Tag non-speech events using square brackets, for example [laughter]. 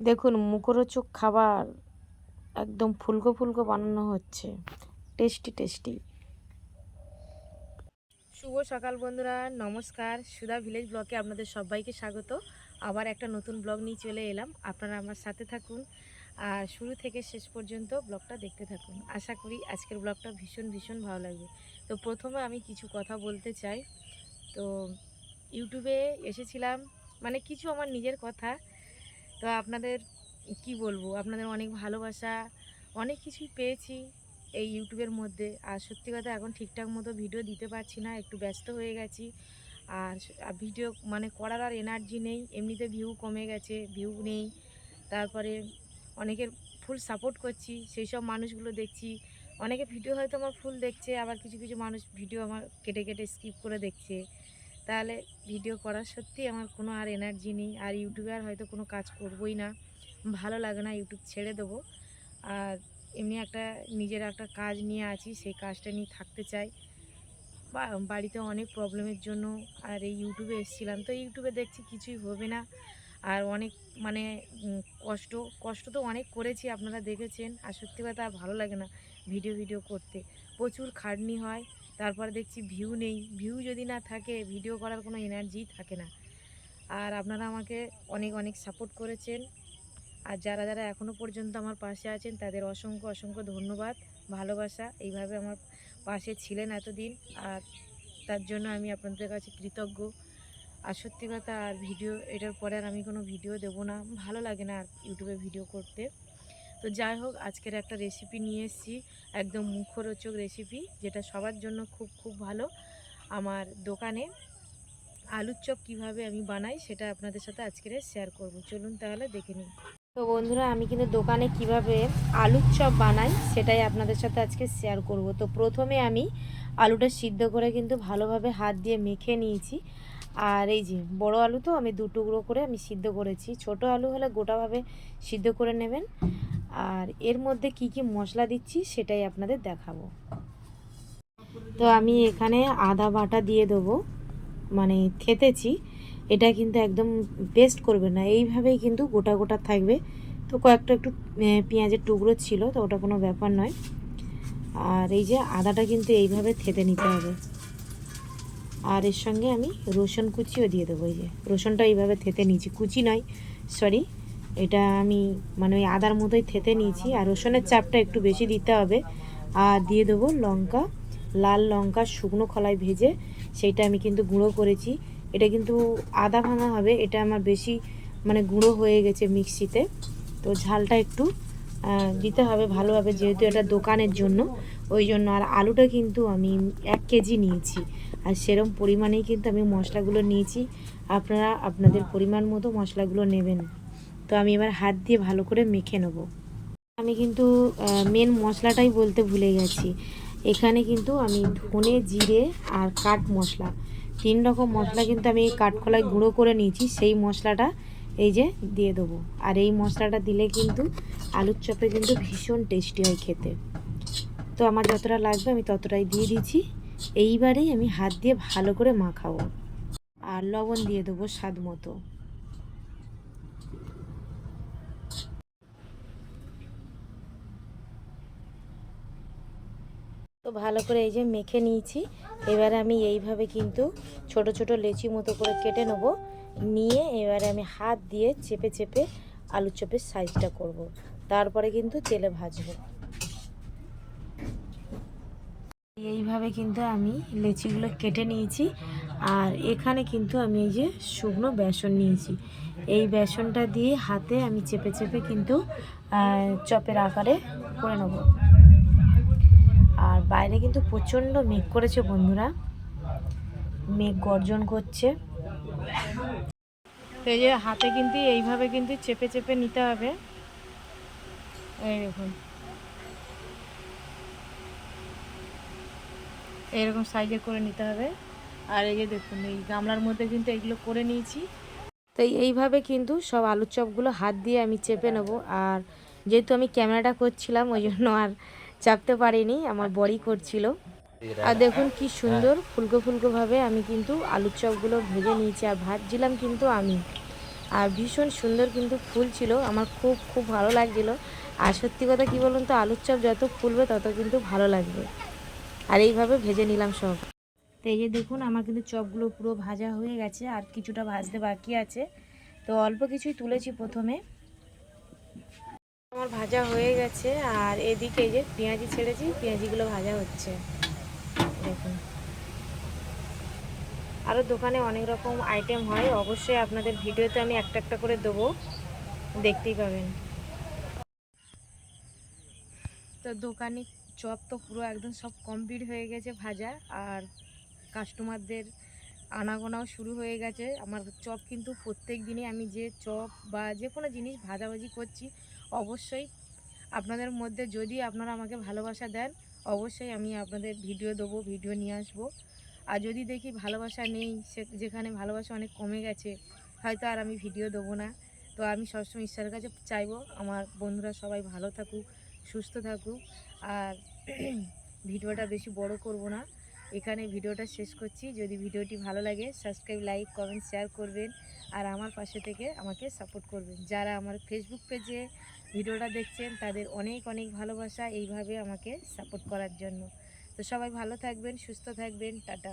দেখুন, মুখরোচক খাবার একদম ফুলকো ফুলকো বানানো হচ্ছে। Tasty tasty. শুভ সকাল বন্ধুরা, নমস্কার। সুধা ভিলেজ ব্লকে আপনাদের সবাইকে স্বাগত। আবার একটা নতুন ব্লগ নিয়ে চলে এলাম। আপনারা আমার সাথে থাকুন আর শুরু থেকে শেষ পর্যন্ত ব্লগটা দেখতে থাকুন। আশা করি আজকের ব্লগটা ভীষণ ভীষণ ভালো লাগবে। তো প্রথমে আমি কিছু কথা বলতে চাই। তো ইউটিউবে এসেছিলাম মানে কিছু আমার নিজের কথা। তো আপনাদের, কি বলব, আপনাদের অনেক ভালোবাসা, অনেক কিছুই পেয়েছি এই ইউটিউবের মধ্যে। আর সত্যি কথা, এখন ঠিকঠাক মতো ভিডিও দিতে পারছি না, একটু ব্যস্ত হয়ে গেছি। আর ভিডিও মানে করার আর এনার্জি নেই, এমনিতে ভিউ কমে গেছে ভিউ নেই। তারপরে অনেকের ফুল সাপোর্ট করছি, সেই সব মানুষগুলো দেখছি। অনেকে ভিডিও হয়তো আমার ফুল দেখছে, আবার কিছু কিছু মানুষ ভিডিও আমার কেটে কেটে স্কিপ করে দেখছে। তাহলে ভিডিও করার সত্যি আমার কোনো আর এনার্জি নেই। আর ইউটিউবে আর হয়তো কোনো কাজ করবই না। ভালো লাগে না ইউটিউব ছেড়ে দেবো। আর এমনি একটা নিজের একটা কাজ নিয়ে আছি, সেই কাজটা নিয়ে থাকতে চাই। বাড়িতে অনেক প্রবলেমের জন্য আর এই ইউটিউবে এসেছিলাম। তো ইউটিউবে দেখছি কিছুই হবে না। আর অনেক মানে কষ্ট কষ্ট তো অনেক করেছি, আপনারা দেখেছেন। আর সত্যি কথা ভালো লাগে না ভিডিও ভিডিও করতে। প্রচুর খাটনি হয়। তারপরে দেখছি ভিউ নেই। ভিউ যদি না থাকে ভিডিও করার কোনো এনার্জি থাকে না। আর আপনারা আমাকে অনেক অনেক সাপোর্ট করেছেন। আর যারা যারা এখনও পর্যন্ত আমার পাশে আছেন, তাদের অসংখ্য অসংখ্য ধন্যবাদ, ভালোবাসা। এইভাবে আমার পাশে ছিলেন এতদিন। আর তার জন্য আমি আপনাদের কাছে কৃতজ্ঞ। আর সত্যি কথা, আর ভিডিও এটার পরে আর আমি কোনো ভিডিও দেব না। ভালো লাগে না আর ইউটিউবে ভিডিও করতে। তো যাই হোক, আজকের একটা রেসিপি নিয়ে এসেছি, একদম মুখরোচক রেসিপি যেটা সবার জন্য খুব খুব ভালো। আমার দোকানে আলুর চপ কীভাবে আমি বানাই সেটা আপনাদের সাথে আজকের শেয়ার করব। চলুন তাহলে দেখে নিন তো বন্ধুরা, আমি কিন্তু দোকানে কীভাবে আলুর চপ বানাই সেটাই আপনাদের সাথে আজকে শেয়ার করব। তো প্রথমে আমি আলুটা সিদ্ধ করে কিন্তু ভালোভাবে হাত দিয়ে মেখে নিয়েছি। আর এই যে বড় আলু তো আমি দু টুকরো করে আমি সিদ্ধ করেছি। ছোট আলু হলে গোটাভাবে সিদ্ধ করে নেবেন। আর এর মধ্যে কি কি মশলা দিচ্ছি সেটাই আপনাদের দেখাবো। তো আমি এখানে আদা বাটা দিয়ে দেবো মানে থেতেছি। এটা কিন্তু একদম পেস্ট করবে না, এইভাবেই কিন্তু গোটা গোটা থাকবে। তো কয়েকটা একটু পেঁয়াজের টুকরো ছিল, তো ওটা কোনো ব্যাপার নয়। আর এই যে আদাটা কিন্তু এইভাবে থেতে নিতে হবে। আর এর সঙ্গে আমি রসুন কুচিও দিয়ে দেবো, এই যে। রসুনটা এইভাবে থেতে নিয়েছি, কুচি নয় সরি এটা আমি মানে ওই আদার মতোই থেতে নিয়েছি। আর রসুনের চাপটা একটু বেশি দিতে হবে। আর দিয়ে দেবো লঙ্কা, লাল লঙ্কা, শুকনো খলায় ভেজে। সেইটা আমি কিন্তু গুঁড়ো করেছি। এটা কিন্তু আদা ভাঙা হবে, এটা আমার বেশি মানে গুঁড়ো হয়ে গেছে মিক্সিতে। তো ঝালটা একটু দিতে হবে ভালোভাবে যেহেতু এটা দোকানের জন্য। ওই জন্য আর আলুটা কিন্তু আমি এক কেজি নিয়েছি। আর সেরম পরিমাণেই কিন্তু আমি মশলাগুলো নিয়েছি। আপনারা, আপনাদের পরিমাণ মতো মশলাগুলো নেবেন। তো আমি এবার হাত দিয়ে ভালো করে মেখে নেব। আমি কিন্তু মেন মশলাটাই বলতে ভুলে গেছি। এখানে কিন্তু আমি ধনে, জিরে আর কাঠ মশলা, তিন রকম মশলা কিন্তু আমি এই কাঠখোলায় গুঁড়ো করে নিয়েছি। সেই মশলাটা এই যে দিয়ে দেবো। আর এই মশলাটা দিলে কিন্তু আলুর চপে কিন্তু ভীষণ টেস্টি হয় খেতে। তো আমার যতটা লাগবে আমি ততটাই দিয়ে দিচ্ছি। এইবারেই আমি হাত দিয়ে ভালো করে মাখাবো। আর লবণ দিয়ে দেবো স্বাদ মতো। তো ভালো করে এই যে মেখে নিয়েছি। এবারে আমি এইভাবে কিন্তু ছোট ছোট লেচি মতো করে কেটে নেব। নিয়ে এবারে আমি হাত দিয়ে চেপে চেপে আলু চপের সাইজটা করব। তারপরে কিন্তু তেলে ভাজবো। এইভাবে কিন্তু আমি লেচিগুলো কেটে নিয়েছি। আর এখানে কিন্তু আমি এই যে শুকনো বেসন নিয়েছি। এই বেসনটা দিয়ে হাতে আমি চেপে চেপে কিন্তু চপের আকারে করে নেব। বাইরে কিন্তু প্রচণ্ড মেঘ করেছে বন্ধুরা। মেঘ গর্জন করছে। তো এই যে হাতে কিন্তু এইভাবে কিন্তু চেপে চেপে নিতে হবে। এই দেখুন। এইরকম সাইজে করে নিতে হবে। আর এই যে দেখুন, এই গামলার মধ্যে কিন্তু এগুলো করে নিয়েছি। তো এইভাবে কিন্তু সব আলুর চপগুলো হাত দিয়ে আমি চেপে নেব। আর যেহেতু আমি ক্যামেরাটা করছিলাম, ওই জন্য আর চাপতে পারিনি, আমার বড়ি করছিল। আর দেখুন কি সুন্দর, ফুলকো ফুলকো ভাবে আমি কিন্তু আলুর চপগুলো ভেজে নিয়েছি আর ভাজছিলাম কিন্তু আমি। আর ভীষণ সুন্দর কিন্তু ফুল ছিল, আমার খুব খুব ভালো লাগছিল। আর সত্যি কথা কি বলুন তো, আলুর চপ যত ফুলবে তত কিন্তু ভালো লাগবে। আর এইভাবে ভেজে নিলাম সব। তো এই দেখুন, আমার কিন্তু চপগুলো পুরো ভাজা হয়ে গেছে, আর কিছুটা ভাজতে বাকি আছে। তো অল্প কিছুই তুলেছি প্রথমে। আমার ভাজা হয়ে গেছে, আর এদিকে যে পেঁয়াজি ছেড়েছি, পেঁয়াজিগুলো ভাজা হচ্ছে। দেখুন। আরও দোকানে অনেক রকম আইটেম হয়, অবশ্যই আপনাদের ভিডিওতে আমি একটা একটা করে দেবো। দেখতেই পাবেন। তো দোকানে চপ তো পুরো একদম সব কমপ্লিট হয়ে গেছে ভাজা, আর কাস্টমারদের আনাগোনাও শুরু হয়ে গেছে। আমার চপ কিন্তু প্রত্যেক দিনই আমি যে চপ বা যে কোনো জিনিস ভাজাভাজি করছি অবশ্যই। আপনাদের মধ্যে যদি আপনারা আমাকে ভালোবাসা দেন, অবশ্যই আমি আপনাদের ভিডিও দেবো, ভিডিও নিয়ে আসব। আর যদি দেখি ভালোবাসা নেই, সে যেখানে ভালোবাসা অনেক কমে গেছে, হয়তো আর আমি ভিডিও দেবো না। তো আমি সবসময় ঈশ্বরের কাছে চাইব, আমার বন্ধুরা সবাই ভালো থাকুক, সুস্থ থাকুক। আর [clears throat] ভিডিওটা বেশি বড় করব না। এখানে ভিডিওটা শেষ করছি। যদি ভিডিওটি ভালো লাগে সাবস্ক্রাইব লাইক কমেন্ট শেয়ার করবেন আর আমার পাশে থেকে আমাকে সাপোর্ট করবেন। যারা আমার ফেসবুক পেজে ভিডিওটা দেখছেন, তাদের অনেক অনেক ভালোবাসা এইভাবে আমাকে সাপোর্ট করার জন্য। তো সবাই ভালো থাকবেন, সুস্থ থাকবেন, টাটা।